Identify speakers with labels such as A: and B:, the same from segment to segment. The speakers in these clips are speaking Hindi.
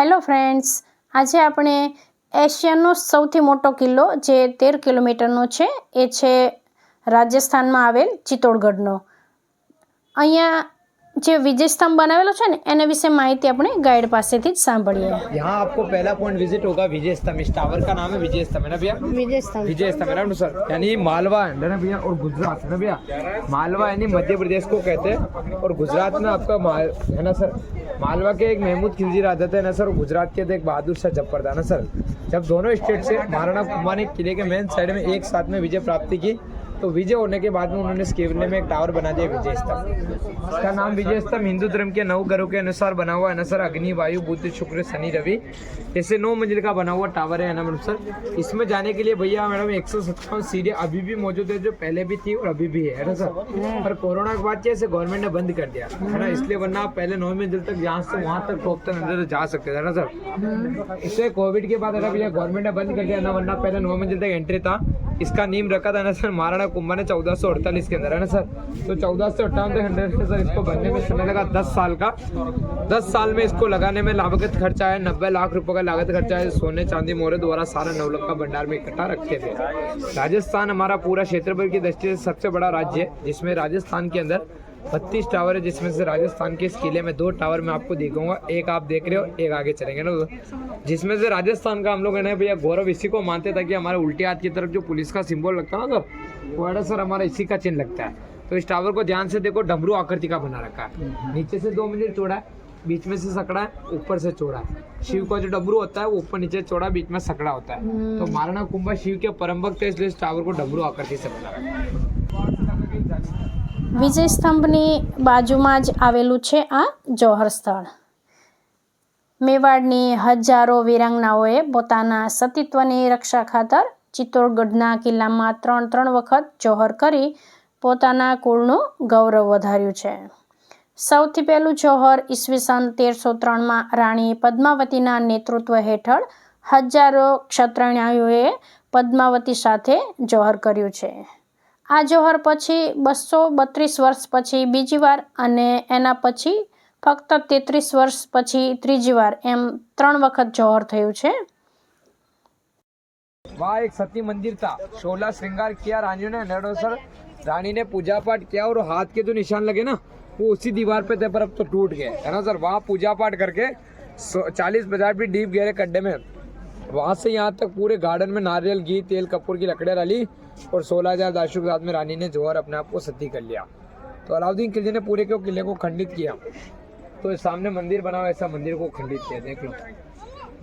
A: હેલો ફ્રેન્ડ્સ, આજે આપણે એશિયાનો સૌથી મોટો કિલ્લો જે તેર કિલોમીટરનો છે, એ છે રાજસ્થાનમાં આવેલ ચિત્તોડગઢનો. અહીંયા જે વિજય સ્તંભ બનાવેલો છે ને એના વિશે માહિતી આપણે ગાઈડ પાસેથી જ સાંભળીએ
B: यहाँ आपको पहला पॉइंट विजिट होगा विजय स्तंभ इस टावर का नाम है विजय स्तंभ है ना भैया
A: વિજય સ્તંભ
B: विजय स्तंभ है ना सर यानी मालवा है ना भैया और गुजरात है ना भैया मालवा यानी मध्य प्रदेश को कहते हैं और गुजरात में आपका माल है ना सर मालवा के एक महमूद खिलजी राजा थे ना सर और गुजरात के थे एक बहादुर शाह जब्बर था ना सर जब दोनों स्टेट से महाराणा कुंभा ने किले के मेन साइड में एक साथ में विजय प्राप्ति की तो विजय होने के बाद में उन्होंने इस में एक टावर बना दिया विजय स्तंभ। इसका नाम विजय स्तंभ हिंदू धर्म के नौ ग्रहों के अनुसार बना हुआ है। ना सर अग्नि वायु बुद्ध शुक्र शनि रवि। जैसे नौ मंजिल का बना हुआ टावर है ना मैडम सर? इसमें जाने के लिए भैया मैडम एक सौ सत्तावन सीढ़ी अभी भी मौजूद है जो पहले भी थी और अभी भी है ना सर? पर कोरोना के बाद जैसे गवर्नमेंट ने बंद कर दिया है ना इसलिए वरना आप पहले नौ मंजिल तक यहाँ से वहाँ तक टॉप तक अंदर जा सकते थे ना सर? इससे कोविड के बाद अगर भैया गवर्नमेंट ने बंद कर दिया ना वरना पहले नौ मंजिल तक एंट्री था। इसका नीम रखा था ना सर महाराणा कुंभा ने चौदह सौ अड़तालीस के अंदर, है ना सर? तो चौदह सौ अट्ठावन हंड्रेड से सर, इसको बनने में समय लगा दस साल का। दस साल में इसको लगाने में लागत खर्चा है, नब्बे लाख रुपए का लागत खर्चा है, सोने चांदी मोहरे द्वारा सारा नवलख का भंडार में इकट्ठा रखे थे राजस्थान हमारा पूरा क्षेत्रफल की दृष्टि से सबसे बड़ा राज्य है, जिसमें राजस्थान के अंदर बत्तीस टावर है जिसमें से राजस्थान के इस किले में दो टावर मैं आपको देखूँगा एक आप देख रहे हो एक आगे चलेंगे ना। जिसमें से राजस्थान का हम लोग है ना भैया गौरव इसी को मानते था कि हमारे उल्टे हाथ की तरफ़ जो पुलिस का सिंबल लगता है ना सर वो है सर हमारा इसी का चिन्ह लगता है। तो इस टावर को ध्यान से देखो डमरू आकृति का बना रखा है। नीचे से दो मिनट चौड़ा है बीच में से सकड़ा है ऊपर से चौड़ा है। शिव का जो डमरू होता है वो ऊपर नीचे चौड़ा बीच में सकड़ा होता है। तो महाराणा कुंभा शिव के परम भक्त है इसलिए इस टावर को डमरू आकृति से बना रखा है।
A: વિજય સ્તંભની બાજુમાં જ આવેલું છે આ જૌહર સ્થળ. મેવાડની હજારો વીરાંગનાઓએ પોતાના સતીત્વની રક્ષા ખાતર ચિત્તોડગઢના કિલ્લામાં ત્રણ ત્રણ વખત જોહર કરી પોતાના કુળનું ગૌરવ વધાર્યું છે. સૌથી પહેલું જોહર ઈસવીસન તેરસો ત્રણમાં રાણી પદ્માવતીના નેતૃત્વ હેઠળ હજારો ક્ષત્રિયાઓએ પદ્માવતી સાથે જોહર કર્યું છે. આ જોહર પછી બસો બત્રીસ વર્ષ પછી બીજી વાર અને એના પછી ફક્ત તેત્રીસ વર્ષ પછી ત્રીજી વાર એમ ત્રણ વખત જોહર થયું છે
B: वहाँ एक सती मंदिर था सोलह श्रृंगार किया रानियों ने नड़ो सर रानी ने पूजा पाठ किया और हाथ के जो निशान लगे ना वो उसी दीवार पे थे पर अब तो टूट गए है ना सर वहाँ पूजा पाठ करके चालीस पचास भी डीप गहरे खड्डे में वहाँ से यहाँ तक पूरे गार्डन में नारियल घी तेल कपूर की लकड़ियाँ डाली और सोलह हज़ार दाशु के साथ में रानी ने जोहर अपने आप को सती कर लिया। तो अलाउद्दीन खिलजी ने पूरे के किले को खंडित किया। तो सामने मंदिर बना हुआ ऐसा मंदिर को खंडित किया देख लो।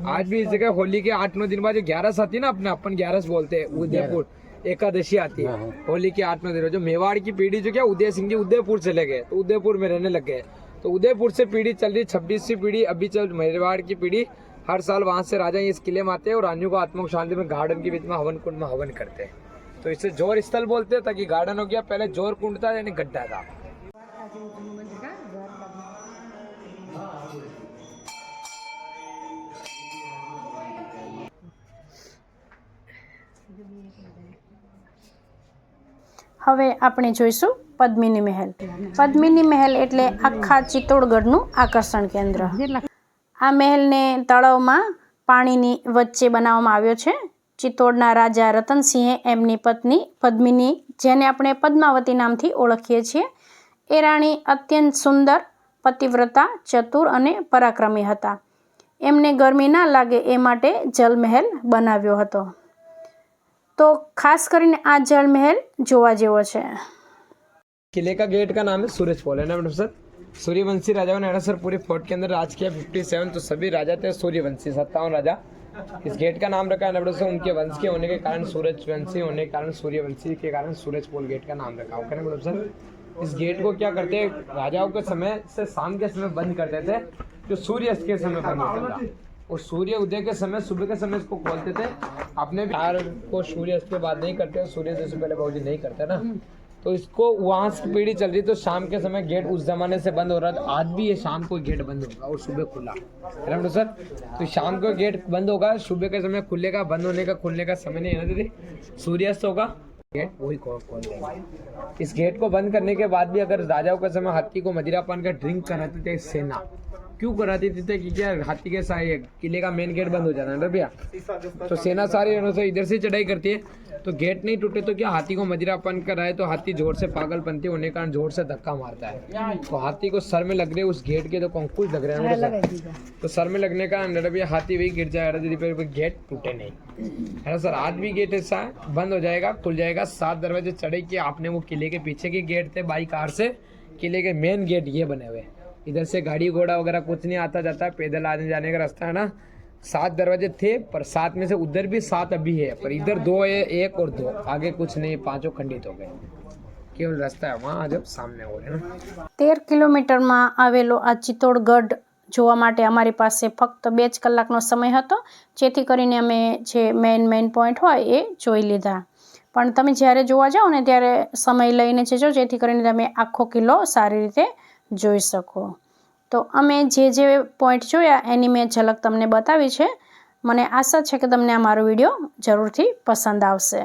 B: आज भी इस जगह होली के आठ नौ दिन बाद जो ग्यारस आती है ना अपने अपन ग्यारस बोलते हैं उदयपुर एकादशी आती है। होली के आठ नौ दिन जो मेवाड़ की पीढ़ी जो क्या उदय सिंह जी उदयपुर चले गए तो उदयपुर में रहने लग गए। तो उदयपुर से पीढ़ी चल रही छब्बीसवीं पीढ़ी अभी चल मेवाड़ की पीढ़ी हर साल वहाँ से राजा इस किले में आते हैं और रानियों को आत्मा शांति में गार्डन के बीच में हवन कुंड में हवन करते हैं। तो इसे जोर स्थल बोलते हैं ताकि गार्डन हो गया पहले जोर कुंड था यानी गड्ढा था
A: હવે આપણે જોઈશું પદ્મિની મહેલ પદ્મિની મહેલ એટલે આખા ચિત્તોડગઢનું આકર્ષણ કેન્દ્ર આ મહેલને તળાવમાં પાણીની વચ્ચે બનાવવામાં આવ્યો છે ચિત્તોડના રાજા રતનસિંહે એમની પત્ની પદ્મિની જેને આપણે પદ્માવતી નામથી ઓળખીએ છીએ એ રાણી અત્યંત સુંદર પતિવ્રતા ચતુર અને પરાક્રમી હતા એમને ગરમી ના લાગે એ માટે જલમહેલ બનાવ્યો હતો તો ખાસ કરીને આ જલમહેલ જોવા જેવો છે
B: किले का गेट का नाम है सूरज पोल है ना मैडम सर सूर्यवंशी राजाओं ने है ना सर पूरे फोर्ट के अंदर राज किया 57 तो सभी राजा थे सूर्यवंशी सत्तावन राजा इस गेट का नाम रखा है मैडम उनके वंश के होने के कारण सूरजवंशी होने के कारण सूर्यवंशी के कारण सूरज पोल गेट का नाम रखा ओके ना सर इस गेट को क्या करते राजाओं के समय से शाम के समय बंद करते थे जो सूर्य के समय बंद होता था। और सूर्य उदय के समय, सुबह के समय इसको खोलते थे। अपने बिहार को सूर्य के बाद नहीं करते सूर्य से पहले बाबूजी नहीं करते ना। तो इसको वहाँ से पीढ़ी चल रही तो शाम के समय गेट उस जमाने से बंद हो रहा था आज भी ये शाम को गेट बंद होगा और सुबह खुला। ना सर तो शाम को गेट बंद होगा, सुबह के समय खुलेगा बंद होने का, खुलने का समय नहीं है दीदी? सूर्यास्त होगा, गेट वही खोल खोल इस गेट को बंद करने के बाद भी अगर राजाओं के समय हाथी को मदिरा पान का ड्रिंक कराते थे सेना क्यों कराती थी तो कि क्या हाथी के साथ किले का मेन गेट बंद हो जाता है ना भैया? तो सेना सारी है तो इधर से चढ़ाई करती है। तो गेट नहीं टूटे तो क्या हाथी को मदिरापन कराए? तो हाथी ज़ोर से पागलपंती होने के कारण ज़ोर से धक्का मारता है। तो हाथी को सर में लग रहे उस गेट के तो कंकुश लग रहे हैं तो सर में लगने का अंदर भी हाथी वही गिर जाएगा यदि फिर गेट टूटे नहीं। है ना सर? आज भी गेट ऐसा है बंद हो जाएगा खुल जाएगा सात दरवाजे चढ़े कि आपने वो किले के पीछे के गेट थे बाई कार से किले के मेन गेट ये बने हुए इधर से गाड़ी घोड़ा वगैरह कुछ नहीं आता जाता पैदल आने जाने का रास्ता है ना सात दरवाजे थे पर सात में से उधर भी सात अभी है पर इधर दो है एक और दो आगे कुछ नहीं पांचों खंडित हो गए केवल रास्ता है वहाँ जब सामने हो रहे ना
A: તેર કિલોમીટરમાં આવેલો આ ચિત્તોડગઢ જોવા માટે અમારી પાસે ફક્ત બે જ કલાકનો સમય હતો જેથી કરીને અમે જે મેઇન મેઇન પોઈન્ટ હોય એ જોઈ લીધા પણ તમે જ્યારે જોવા જાઓ ને ત્યારે સમય લઈને જજો જેથી કરીને તમે આખો કિલ્લો સારી રીતે જોઈ શકો. તો અમે જે જે પોઈન્ટ જોયા એની મેં ઝલક તમને બતાવી છે. મને આશા છે કે તમને આ મારો વીડિયો જરૂરથી પસંદ આવશે.